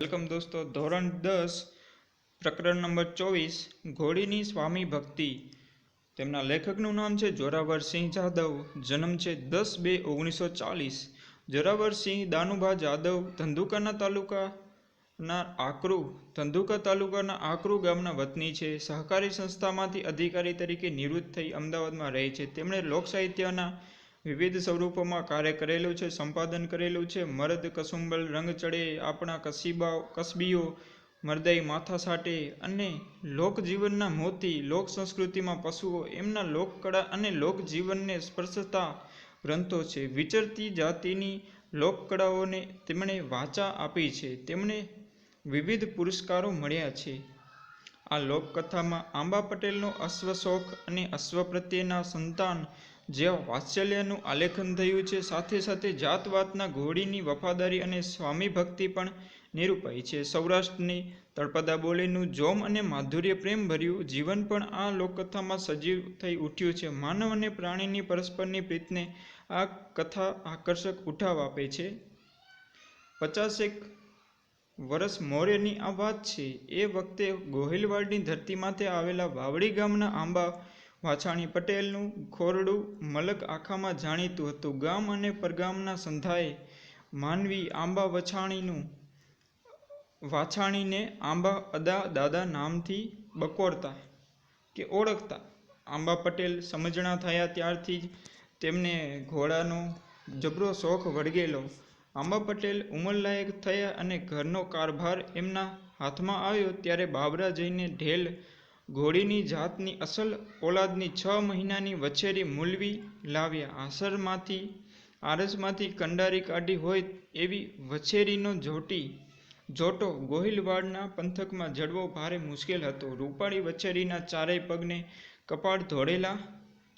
Welcome દોસ્તો, ધોરણ દસ, પ્રકરણ નંબર ચોવીસ, ઘોડીની સ્વામી ભક્તિ. તેમના લેખકનું નામ છે જોરાવરસિંહ જાદવ, જન્મ છે દસ બે ઓગણીસો ચાલીસ. જોરાવરસિંહ દાનુભા જાદવ, ધંધુકાના તાલુકાના આકરુ, ધંધુકા તાલુકાના આકરુ ગામના વતની છે. સહકારી સંસ્થામાંથી અધિકારી તરીકે નિવૃત્ત થઈ અમદાવાદમાં રહે છે. તેમણે લોક સાહિત્યના વિવિધ સ્વરૂપોમાં કાર્ય કરેલું છે, સંપાદન કરેલું છે. મરદ કસુંબલ, રંગ ચડે, આપણા કસીબા કસબીઓ, મરદાઈ માથા સાટે અને લોકજીવનના મોતી, લોક સંસ્કૃતિમાં પશુઓ, એમના લોકકળા અને લોકજીવનને સ્પર્શતા ગ્રંથો છે. વિચરતી જાતિની લોકકળાઓને તેમણે વાચા આપી છે. તેમણે વિવિધ પુરસ્કારો મળ્યા છે. આ લોકકથામાં આંબા પટેલનો અશ્વશોખ અને અશ્વ પ્રત્યેના સંતાન જેવા વાત્સલ્યનું આલેખન થયું છે, સાથે સાથે જાતવાતના ઘોડીની વફાદારી અને સ્વામી ભક્તિ પણ નિરૂપાઈ છે. સૌરાષ્ટ્રની તળપદા બોલીનું જોમ અને માધુર્ય પ્રેમભર્યું જીવન પણ આ લોકકથામાં સજીવ થઈ ઉઠ્યું છે. માનવ અને પ્રાણીની પરસ્પરની પ્રીતને આ કથા આકર્ષક ઉઠાવ આપે છે. પચાસેક વર્ષ મોરેની આ વાત છે. એ વખતે ગોહિલવાડની ધરતીમાંથી આવેલા વાવડી ગામના આંબા વાછાણી પટેલનું ખોરડું મલક આખામાં જાણીતું હતું. ગામ અને પરગામના સંધાએ માનવી આંબા વછાણીનું વાછાણીને આંબા અદા દાદા નામથી બકોરતા કે ઓળખતા. આંબા પટેલ સમજણા થયા ત્યારથી જ તેમને ઘોડાનો જબરો શોખ વળગેલો. આંબા પટેલ ઉંમરલાયક થયા અને ઘરનો કારભાર એમના હાથમાં આવ્યો ત્યારે બાબરા જઈને ઢેલ ઘોડીની જાતની અસલ ઓલાદની છ મહિનાની વછેરી મૂલવી લાવ્યા. આસરમાંથી, આરસમાંથી કંડારી કાઢી હોય એવી વછેરીનો જોટી, જોટો ગોહિલવાડના પંથકમાં જડવો ભારે મુશ્કેલ હતો. રૂપાળી વછેરીના ચારેય પગને કપાળ ધોળેલા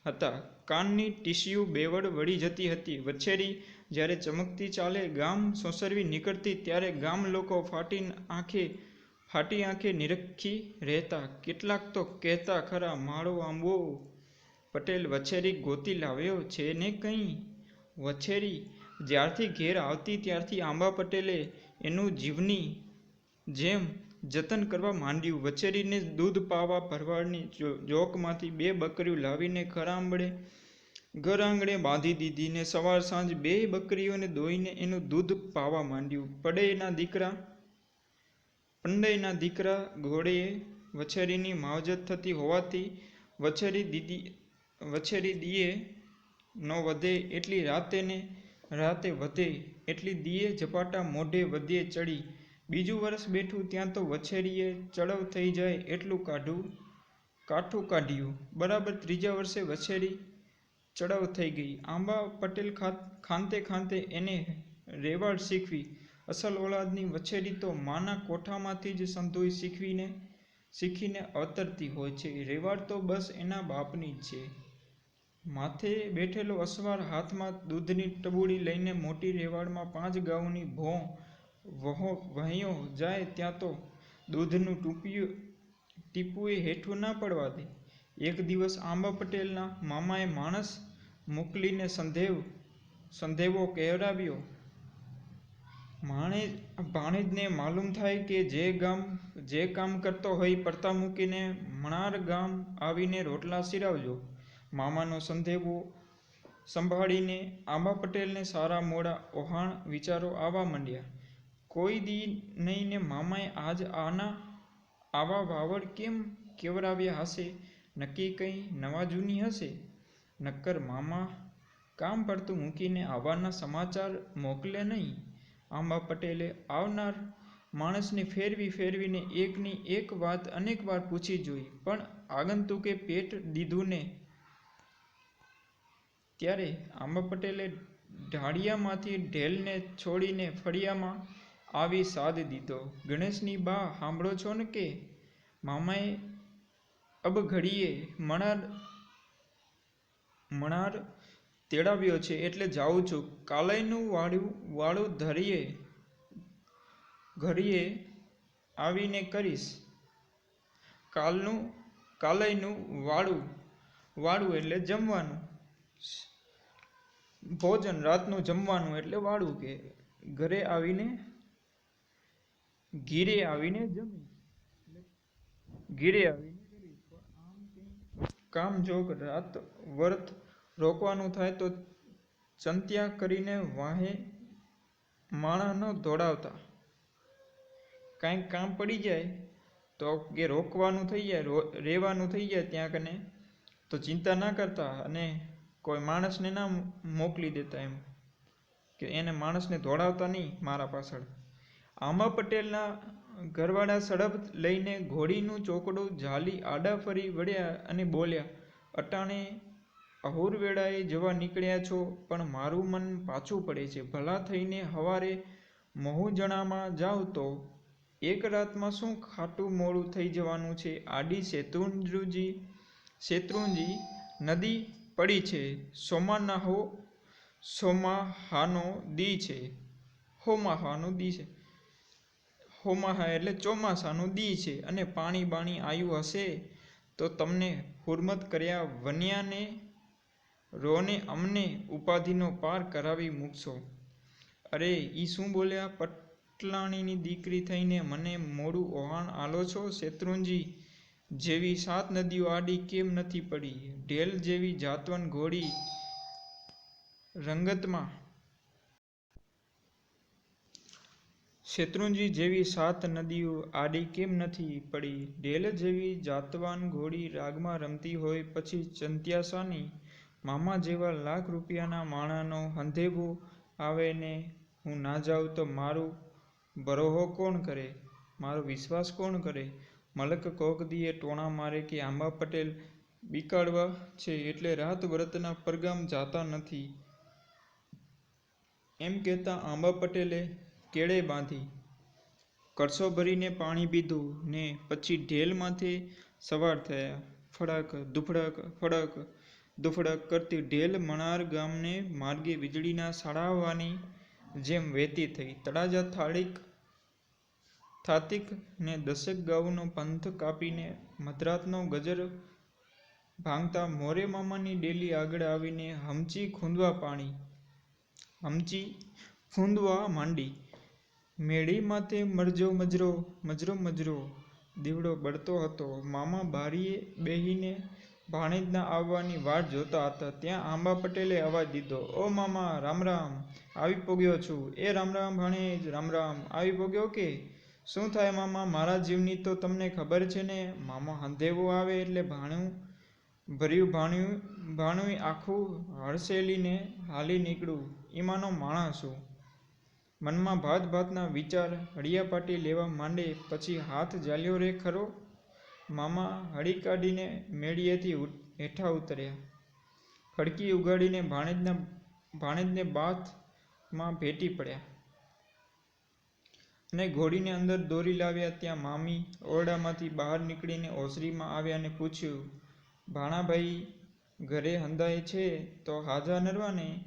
હતા. કાનની ટીસ્યુ બેવડ વળી જતી હતી. વછેરી જ્યારે ચમકતી ચાલે, ગામ સોસરવી નીકળતી, ત્યારે ગામ લોકો ફાટી આંખે ફાટી આંખે નિરખી રહેતા કેટલાક તો કહેતા, ખરા, માળો આંબો પટેલ વછેરી ગોતી લાવ્યો છે ને કંઈ? વછેરી જ્યારથી ઘેર આવતી ત્યારથી આંબા પટેલે એનું જીવની જેમ જતન કરવા માંડ્યું. વછેરીને દૂધ, પાવા, ભરવાડની જોકમાંથી બે બકરીઓ લાવીને ખરાંબળે ઘર આંગણે બાંધી દીધી ને સવાર સાંજ બે બકરીઓને દોઈને એનું દૂધ પાવા માંડ્યું. પડેના દીકરા પંડઈના દીકરા ઘોડેએ વછેરીની માવજત થતી હોવાથી વછેરી દીદી, વછેરી દીએ ન વધે એટલી રાતે ને રાતે વધે એટલી દીએ ઝપાટા મોઢે વધે ચડી. બીજું વર્ષ બેઠું ત્યાં તો વછેરીએ ચડવ થઈ જાય એટલું કાઢું, કાઠું કાઢ્યું. બરાબર ત્રીજા વર્ષે વછેરી ચડવ થઈ ગઈ. આંબા પટેલ ખાંતે ખાંતે એને રેવાડ શીખવી. અસલ ઓલાદની વછેરી તો માના કોઠામાંથી જ સંધોઈ શીખવીને, શીખીને અવતરતી હોય છે. રેવાડ તો બસ એના બાપની જ છે. માથે બેઠેલો અસવાર હાથમાં દૂધની ટબુડી લઈને મોટી રેવાડમાં પાંચ ગાઉની ભોં વહો વહ્યો જાય ત્યાં તો દૂધનું ટૂંપિયું ટીપુએ હેઠું ના પડવા દે. એક દિવસ આંબા પટેલના મામાએ માણસ મોકલીને સંધેવ, સંધેવો કહેરાવ્યો માણે ભાણેજને માલુમ થાય કે જે ગામ, જે કામ કરતો હોય પડતા મૂકીને મણાર ગામ આવીને રોટલા સિરાવજો. મામાનો સંધેવો સંભાળીને આંબા પટેલને સારા મોડા ઓહાણ વિચારો આવવા માંડ્યા. કોઈ દી નહીં ને મામાએ આજ આના આવા વાવડ કેમ કેવરાવ્યા હશે? નક્કી કંઈ નવા જૂની હશે? નક્કર મામા કામ પડતું મૂકીને આવવાના સમાચાર મોકલે નહીં? આંબા પટેલે આવનાર માણસને ફેરવી ફેરવીને એકની એક વાત અનેક વાર પૂછી જોઈ. પણ આગંતુકે પેટ દીધું ને ત્યારે આંબા પટેલે ઢાળિયામાંથી ઢેલને છોડીને ફળિયામાં આવી સાદ દીધો. ગણેશની બા, સાંભળો છો ને કે મામાએ અબ ઘડીએ મણાર મણાર તેડાવ્યો છે એટલે જાઉં છું. કાલયનું વાળું વાળું ધરીએ, ઘડીએ આવીને કરીશ. કાલનું, કાલયનું વાળું વાળું એટલે જમવાનું. ભોજન, રાતનું જમવાનું એટલે વાળું કે ઘરે આવીને, ઘીરે આવીને જમી ઘીરે આવીને કામ જોગ રાત, વર્ત રોકવાનું થાય તો ચંત્યા કરીને વાહે માણા ન દોડાવતા. કાંઈક કામ પડી જાય તો કે રોકવાનું થઈ જાય રહેવાનું થઈ જાય ત્યાં કને, તો ચિંતા ના કરતા અને કોઈ માણસને ના મોકલી દેતા એમ, કે એને માણસને દોડાવતા નહીં મારા પાછળ. આંબા પટેલના ઘરવાળા સડપ લઈને ઘોડીનું ચોકડું ઝાલી આડા ફરી વળ્યા અને બોલ્યા, અટાણે અહુર વેળાએ જવા નીકળ્યા છો, પણ મારું મન પાછું પડે છે. ભલા થઈને હવારે મહુજણામાં જાઓ તો? એક રાતમાં શું ખાટું મોડું થઈ જવાનું છે? આડી શેત્રુંજી શેત્રુંજી, નદી પડી છે. સોમાનાહો, સોમાહાનો દી છે. હોમાહાનો દી છે. હોમાહા એટલે ચોમાસાનું દી છે અને પાણી બાણી આવ્યું હશે તો તમને હુરમત કર્યા વન્યાને રોને અમને ઉપાધિનો પાર કરાવી મૂકશો. અરે, ઈ શું બોલ્યા? પટલાણીની દીકરી થઈને મને મોડું ઓહાણ આલો છો, શેત્રુંજી? જેવી સાત નદીઓ આડી કેમ નથી પડી? ઢેલ જેવી જાતવન ઘોડી રંગતમાં. શેત્રુંજી જેવી સાત નદીઓ આડી કેમ નથી પડી? ઢેલ જેવી જાતવાન ઘોડી રાગમાં રમતી હોય, પછી ચંત્યાસાની મામા જેવા લાખ રૂપિયાના માણાનો હંધેવો આવે ને હું ના જાઉં તો મારું બરોહો કોણ કરે? મારો વિશ્વાસ કોણ કરે? મલક કોકદીએ ટોણા મારે કે આંબા પટેલ બીકાડવા છે એટલે રાત વ્રતના પરગામ જાતા નથી. એમ કહેતા આંબા પટેલે કેળે બાંધી, કરસો ભરીને પાણી પીધું ને પછી ઢેલ માથે સવાર થયા. ફડક, દુફડક, ફડક દુફડક કરતી ઢેલ મણાર ગામને માર્ગે વીજળીના સળાવવાની જેમ વહેતી થઈ. તળાજા થાળીક, થાતિક ને દસેક ગાઉનો પંથ કાપીને મધરાતનો ગજર ભાંગતા મોરે મામાની ડેલી આગળ આવીને હમચી ખૂંદવા પાણી, હમચી ખૂંદવા માંડી. મેળી માથે મરજો મજરો મજરો મજરો, દીવડો બળતો હતો. મામા બારીએ બેહીને ભાણેજના આવવાની વાટ જોતા હતા, ત્યાં આંબા પટેલે અવાજ દીધો, ઓ મામા, રામ રામ, આવી પોગ્યો છું. એ રામ રામ, ભાણેજ, રામ રામ, આવી પોગ્યો કે? શું થાય મામા, મારા જીવની તો તમને ખબર છે ને? મામા હંધેવો આવે એટલે ભાણું ભર્યું ભાણ્યું ભાણું આખું હળસેલીને હાલી નીકળું એમાંનો માણસ. છું મનમાં ભાત ભાતના વિચાર હળિયાપાટી લેવા માંડે, પછી હાથ જાલ્યો રે ખરો? મામા હળી કાઢીને મેળીએથી હેઠા ઉતર્યા. ખડકી ઉગાડીને ભાણેજના, ભાણેજને બાથમાં ભેટી પડ્યા. અને ઘોડીને અંદર દોરી લાવ્યા ત્યાં મામી ઓરડામાંથી બહાર નીકળીને ઓસરીમાં આવ્યા અને પૂછ્યું, ભાણાભાઈ, ઘરે હંધાય છે તો હાજા નરવાને?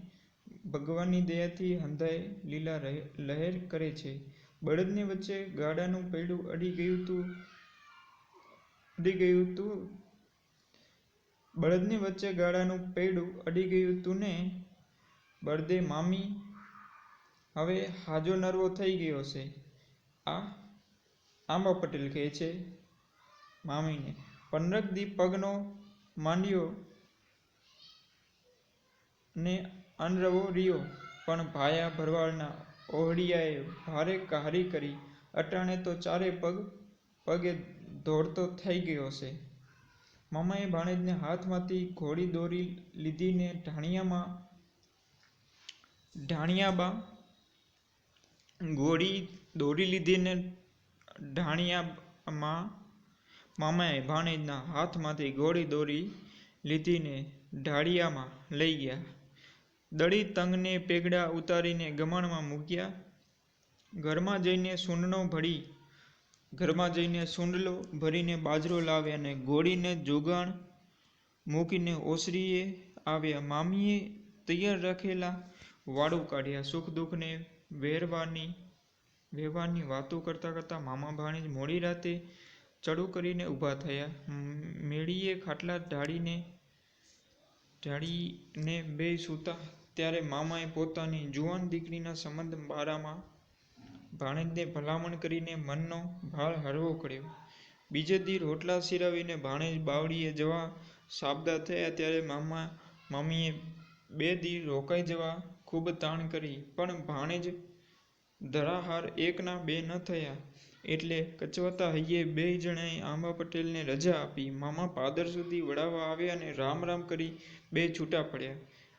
ભગવાનની દયાથી હંધાય લીલા લહેર કરે છે. બળદની વચ્ચે ગાડાનું પૈડું અડી ગયું તું અડી ગયું તું. બળદની વચ્ચે ગાળાનું પૈડું અડી ગયું તું ને બળદે, મામી, હવે હાજો નરવો થઈ ગયો છે. આ આંબા પટેલ કહે છે મામીને. પંદરક દી પગનો માંડ્યો ને અનરવો રહ્યો, પણ ભાયા ભરવાડના ઓહડિયાએ ભારે કહારી કરી. અટાણે તો ચારે પગ, પગે દોડતો થઈ ગયો છે મામાએ ભાણેજને હાથમાંથી ઘોડી દોરી લીધીને ઢાણિયામાં, ઢાણિયાબા ઘોડી દોરી લીધીને ઢાણિયામાં મામાએ ભાણેજના હાથમાંથી ઘોડી દોરી લીધીને ઢાળિયામાં લઈ ગયા. દળી તંગને પેગડા ઉતારીને ગમાણમાં મૂક્યા. ઘરમાં જઈને સૂંડનો ભળી ઘરમાં જઈને સુંડલો ભરીને બાજરો લાવ્યા અને ઘોડીને જોગાણ મૂકીને ઓસરીએ આવ્યા મામીએ તૈયાર રાખેલા વાળું કાઢ્યા. સુખ દુઃખને વહેરવાની વહેવાની વાતો કરતાં કરતાં મામા ભાણેજ મોડી રાતે ચડું કરીને ઊભા થયા. મેળીએ ખાટલા ઢાળીને ઢાળીને બે સૂતા, ત્યારે મામાએ પોતાની જુવાન દીકરીના સંબંધ બારામાં ભાણેજને ભલામણ કરીને મનનો ભાર હળવો કર્યો. બીજે દી રોટલા સિરાવીને ભાણેજ બાવળીએ જવા સાબદા થયા ત્યારે મામા, મામીએ બે દી રોકાઈ જવા ખૂબ તાણ કરી, પણ ભાણેજ ધરાહાર એકના બે ન થયા. એટલે કચવાતા હૈયે બે જણાએ આંબા પટેલને રજા આપી. મામા પાદર સુધી વડાવા આવ્યા અને રામ રામ કરી બે છૂટા પડ્યા.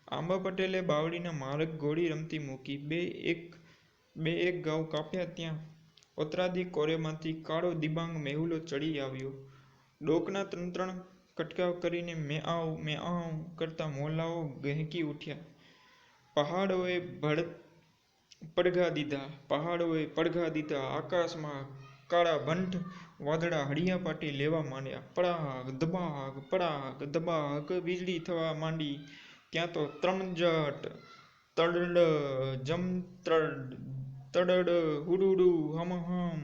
આંબા પટેલે બાવળીના માર્ગ ઘોડી રમતી મૂકી. બે એક બે એક ગાઉ કાપ્યા ત્યાં. ઓતરાદી કોરેમાંથી કાળો દિબાંગ મેહુલો ચડી આવ્યો. ડોકના ત્રણ ત્રણ કટકાવ કરીને મેં આવ કરતા મોલાઓ ગહેકી ઉઠ્યા. પહાડોએ ભડ પડઘા દીધા, પહાડોએ પડઘા દીધા, આકાશમાં કાળા બંઠ વાદળા હળિયા પાટી લેવા માંડ્યા. પડાગ, દબાગ પડાગ, દબાગ વીજળી થવા માંડી. ત્યાં તો ત્રણજટ તડડ, જમત્રડ તડડ, હુડુડુ હમ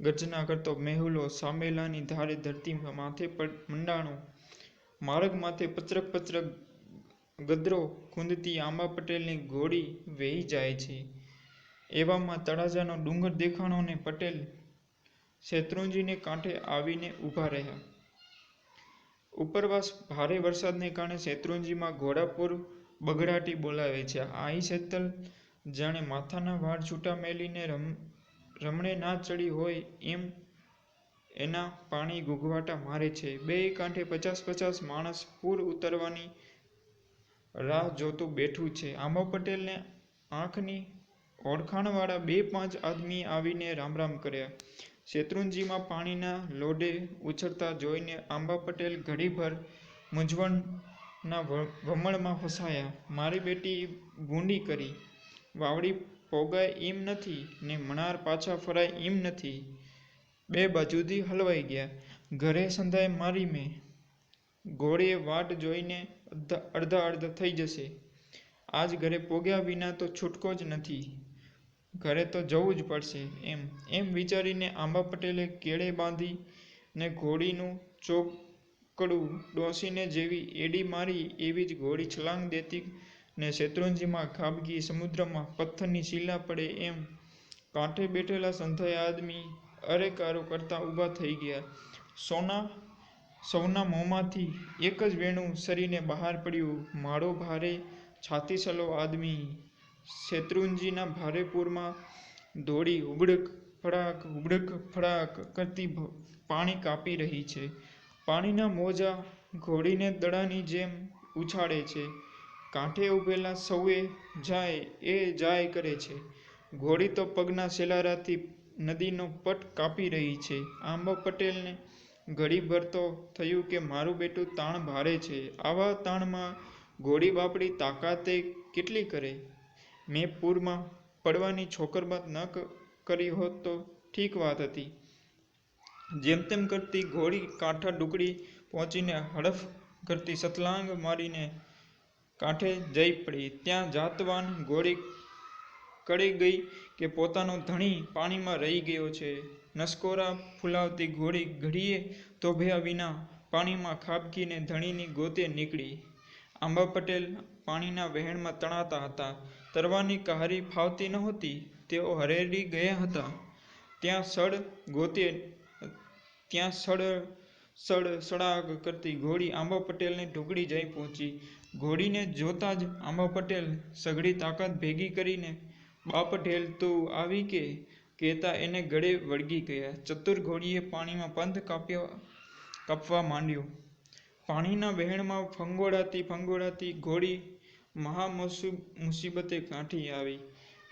ગર્જના કરતો મેહુલો સામેલાની ધારે ધરતી માથે મંડાણો. માર્ગ માથે પચરક પચરક ગદરો ખૂંદતી આંબા પટેલની ઘોડી વહી જાય છે. એવામાં તળાજાનો ડુંગર દેખાણો ને પટેલ શેત્રુંજીને કાંઠે આવીને ઊભા રહ્યા. ઉપરવાસ ભારે વરસાદને કારણે શેત્રુંજીમાં ઘોડાપુર બગડાટી બોલાવે છે. આઈ શેતલ જાણે માથાના વાળ છૂટા મેલીને રમ, રમણે ના ચડી હોય એમ એના પાણી ગુગવાટા મારે છે. બે કાંઠે પચાસ પચાસ માણસ પૂર ઉતરવાની રાહ જોતું બેઠું છે. આંબા પટેલને આંખની ઓળખાણવાળા બે પાંચ આદમી આવીને રામ રામ કર્યા. શેત્રુંજીમાં પાણીના લોઢે ઉછળતા જોઈને આંબા પટેલ ઘડીભર મૂંઝવણના વમળમાં ફસાયા મારી બેટી ભૂંડી કરી. વાવડી પોગાય એમ નથી ને મણાર પાછા ફરાય એમ નથી. બે બાજુથી હલવાઈ ગયા. ઘરે સંધાય મારી મેં. ઘોડીએ વાટ જોઈને અડધા અડધા થઈ જશે. આજ ઘરે પોગ્યા વિના તો છૂટકો જ નથી. ઘરે તો જવું જ પડશે એમ. એમ વિચારીને આંબા પટેલે કેળે બાંધી ને ઘોડીનું ચોકડું ડોસીને જેવી એડી મારી એવી જ ઘોડી છલાંગ દેતી ને શેત્રુંજીમાં ખાબગી સમુદ્રમાં પથ્થરની શીલા પડે એમ કાંઠે બેઠેલા સંધાયા આદમી અરેકારો કરતા ઊભા થઈ ગયા. સોના, સૌના મોંમાંથી એક જ વેણું સરીને બહાર પડ્યું. માળો ભારે છાતીસલો આદમી શેત્રુંજીના ભારે પૂરમાં દોડી ઉબડક ફડાક ઉબડક ફડાક કરતી પાણી કાપી રહી છે. પાણીના મોજા ઘોડીને દડાની જેમ ઉછાળે છે. કાંઠે ઊભેલા સૌએ જાય એ જાય કરે છે. ઘોડી તો પગના સેલારાથી નદીનો પટ કાપી રહી છે. આંબા પટેલને ઘડી તો થયું કે મારું બેટું તાણ ભારે છે. આવા તાણમાં ઘોડી બાપડી તાકાતે કેટલી કરે? મેં પૂરમાં પડવાની છોકરબાત ન કરી હોત તો ઠીક વાત હતી. જેમ તેમ કરતી ઘોડી કાંઠા ડુકડી પહોંચીને હડફ કરતી સતલાંગ મારીને કાંઠે જઈ પડી. ત્યાં જાતવાન ઘોડી કળી ગઈ કે પોતાનો ધણી પાણીમાં રહી ગયો છે. નસકોરા ફૂલાવતી ઘોડી ઘડીએ તોભ્યા વિના પાણીમાં ખાબકીને ધણીની ગોતે નીકળી. આંબા પટેલ પાણીના વહેણમાં તણાતા હતા. તરવાની કહારી ફાવતી નહોતી. તેઓ હરેરી ગયા હતા. ત્યાં સડ ગોતે, ત્યાં સડ સડ સડાગ કરતી ઘોડી આંબા પટેલને ઢોકળી જઈ પહોંચી. ઘોડીને જોતા જ આંબા પટેલ સઘળી તાકાત ભેગી કરીને, બાપ ઢેલ, તું આવી કે? કહેતા એને ગળે વળગી ગયા. ચતુર ઘોડીએ પાણીમાં પંથ કાપ્યા, કાપવા માંડ્યો. પાણીના વહેણમાં ફંગોળાતી ફંગોળાતી ઘોડી મહા મુસીબતે કાંઠી આવી.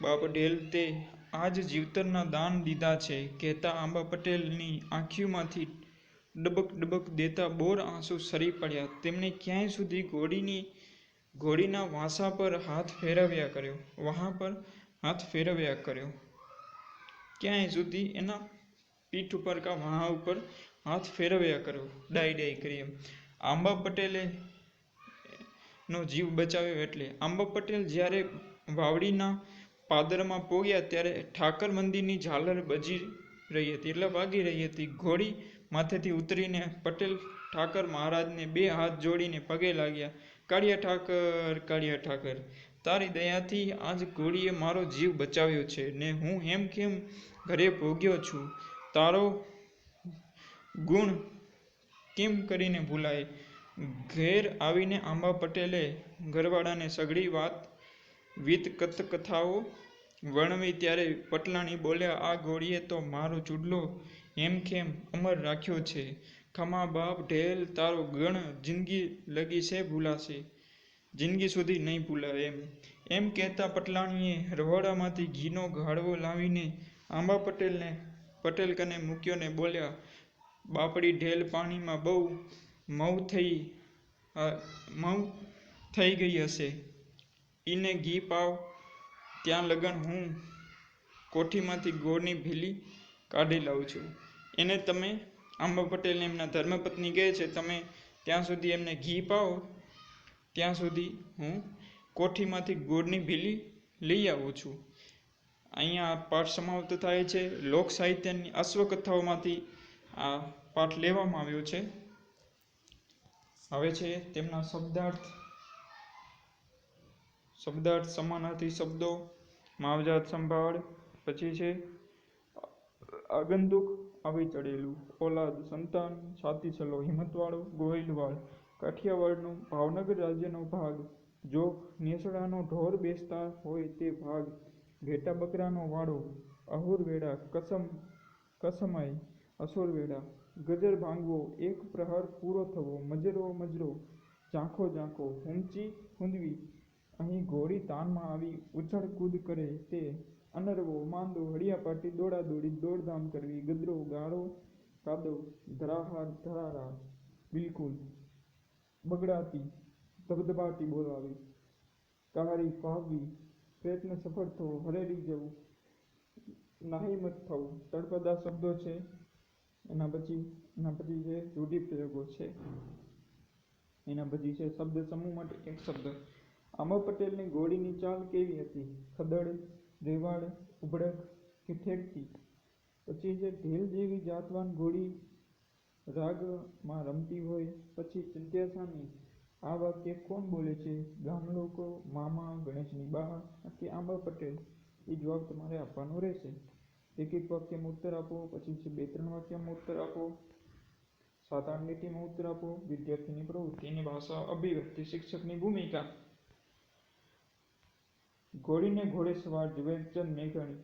બાપ ઢેલ, તે આજ જીવતરના દાન દીધા છે, કહેતા આંબા પટેલની આંખીઓમાંથી ડબક ડબક દેતા બોર આંસુ સરી પડ્યા. તેમણે ક્યાંય સુધી ઘોડીની, ઘોડીના વાંસા પર હાથ ફેરવ્યા કર્યો. વહાં પર હાથ ફેરવ્યા કર્યો. ક્યાંય સુધી એના પીઠ ઉપર કા વહાં ઉપર હાથ ફેરવ્યા કર્યો. ડાઈ ડાઈ કરી આંબા પટેલે નો જીવ બચાવ્યો એટલે. આંબા પટેલ જ્યારે વાવડીના પાદરમાં પોગ્યા ત્યારે ઠાકર મંદિરની ઝાલર બજી રહી હતી, એટલે વાગી રહી હતી. ઘોડી માથેથી ઉતરીને પટેલ ઠાકર મહારાજને બે હાથ જોડીને પગે લાગ્યા, કાળિયા ઠાકર કાળિયા ઠાકર, તારી દયાથી આજ ઘોડીએ મારો જીવ બચાવ્યો છે ને હું એમ કેમ ઘરે ભોગ્યો છું? તારો ગુણ કેમ કરીને ભૂલાય ઘેર આવીને આંબા પટેલે ઘરવાળાને સઘળી વાત, વિત કથકથાઓ વર્ણવી ત્યારે પટલાણી બોલ્યા, આ ઘોડીએ તો મારો ચૂડલો હેમખેમ અમર રાખ્યો છે? ખમા બાપ, ઢેલ તારો ગણ જિંદગી લગી છે ભૂલાશે. જિંદગી સુધી નહીં ભૂલાય એમ. એમ કહેતા પટલાણીએ રહોડામાંથી ઘીનો ગાળવો લાવીને આંબા પટેલને, પટેલ કને મૂક્યો ને બોલ્યા, બાપડી ઢેલ પાણીમાં બહુ મઉ થઈ મઉ થઈ ગઈ હશે. ઈને ઘી પાવ, ત્યાં લગન હું કોઠીમાંથી ગોળની ભીલી કાઢી લાવું છું. એને તમે આંબા પટેલને એમના ધર્મપત્ની કહે છે, તમે ત્યાં સુધી એમને ઘી પાઓ, ત્યાં સુધી હું કોઠીમાંથી ગોળની ભીલી લઈ આવું છું. અહીંયા પાઠ સમાપ્ત થાય છે. લોક સાહિત્યની અશ્વકથાઓમાંથી આ પાઠ લેવામાં આવ્યો છે. હવે છે તેમના શબ્દાર્થ. શબ્દાર્થ સમાનાર્થી શબ્દો, માવજાત સંભાળ, પછી છે આગંતુક આવી ચડેલું. ઓલાદ સંતાન, છાતી છલો, હિંમતવાળો, ગોહિલવાળ, કાઠિયાવાડનો, ભાવનગર રાજ્યનો ભાગ. જોગ નેસડાનો ઢોર બેસતા હોય તે ભાગ. ઘેટા બકરાનો વાડો અહુરવેડા કસમ, કસમાઈ, અસુરવેડા. ગજર ભાંગવો, એક પ્રહર પૂરો થવો, મજરો મજરો. ઝાંખો ઝાંખો હુંચી હુંદવી અહીં ઘોડી તાનમાં આવી ઉછળ કૂદ કરે તે અનરવો, માંદો, હળિયાપાટી દોડા દોડી દોડધામ કરવી, ગદરો, ગાળો, કાદવ, ધરાહાર, ધરારા બિલકુલ બગડાતી, ધબધબાટી બોલાવી, કહારી ફાવવી પ્રયત્ન સફળ થવો, હરેલી જવું, નાહીમત થવું, તળપદા શબ્દો છે, એના પછી એના પછી છે રૂઢિ પ્રયોગો છે, એના પછી છે શબ્દ સમૂહ માટે એક શબ્દ. આંબા પટેલની ઘોડીની ચાલ કેવી હતી? ખદડ રેવાડ ઉબડક કે ઠેકતી પછી જે ઢીલ જેવી જાતવાન ઘોડી રાગમાં રમતી હોય, પછી ચંદ્યાસાની આ વાક્ય કોણ બોલે છે? ગામ લોકો, મામા, ગણેશની બા કે આંબા પટેલ? એ જવાબ તમારે આપવાનો રહેશે. એક એક વાક્યમાં ઉત્તર આપો, પછી બે ત્રણ વાક્યમાં ઉત્તર આપો, સાત આઠ લીટીમાં ઉત્તર આપો, વિદ્યાર્થીની પ્રવૃત્તિની ભાષા અભિવ્યક્તિ, શિક્ષકની ભૂમિકા. ઘોડીને ઘોડેસવાર ઝવેરચંદ મેઘાણી.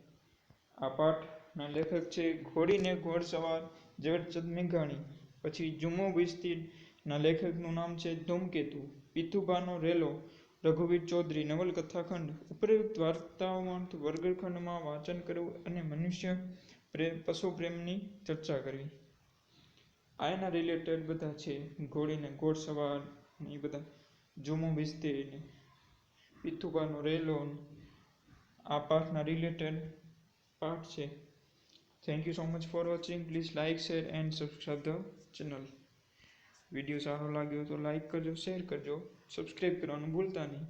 આ પાઠના લેખક છે ઘોડીને ઘોડસવાર ઝવેરચંદ મેઘાણી. પછી જુમો વિસ્તીરના લેખકનું નામ છે ધૂમકેતુ. પિથુભાનો રેલો, રઘુવીર ચૌધરી, નવલકથાખંડ, ઉપરયુક્ત વાર્તાઓમાં વર્ગખંડમાં વાંચન કરવું અને મનુષ્ય પશુ પ્રેમની ચર્ચા કરવી. આ એના રિલેટેડ બધા છે. ઘોડીને ઘોડસવાર એ બધા જુમો વિસ્તીર ને રેલોન આ પાઠના રિલેટેડ પાઠ છે. Thank you so much for watching please like share and subscribe the channel video સારો લાગ્યો તો લાઇક કરજો શેર કરજો સબસ્ક્રાઈબ કરવાનું ભૂલતા નહીં.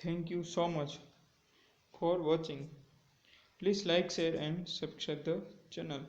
Thank you so much for watching. Please like, share and subscribe the channel.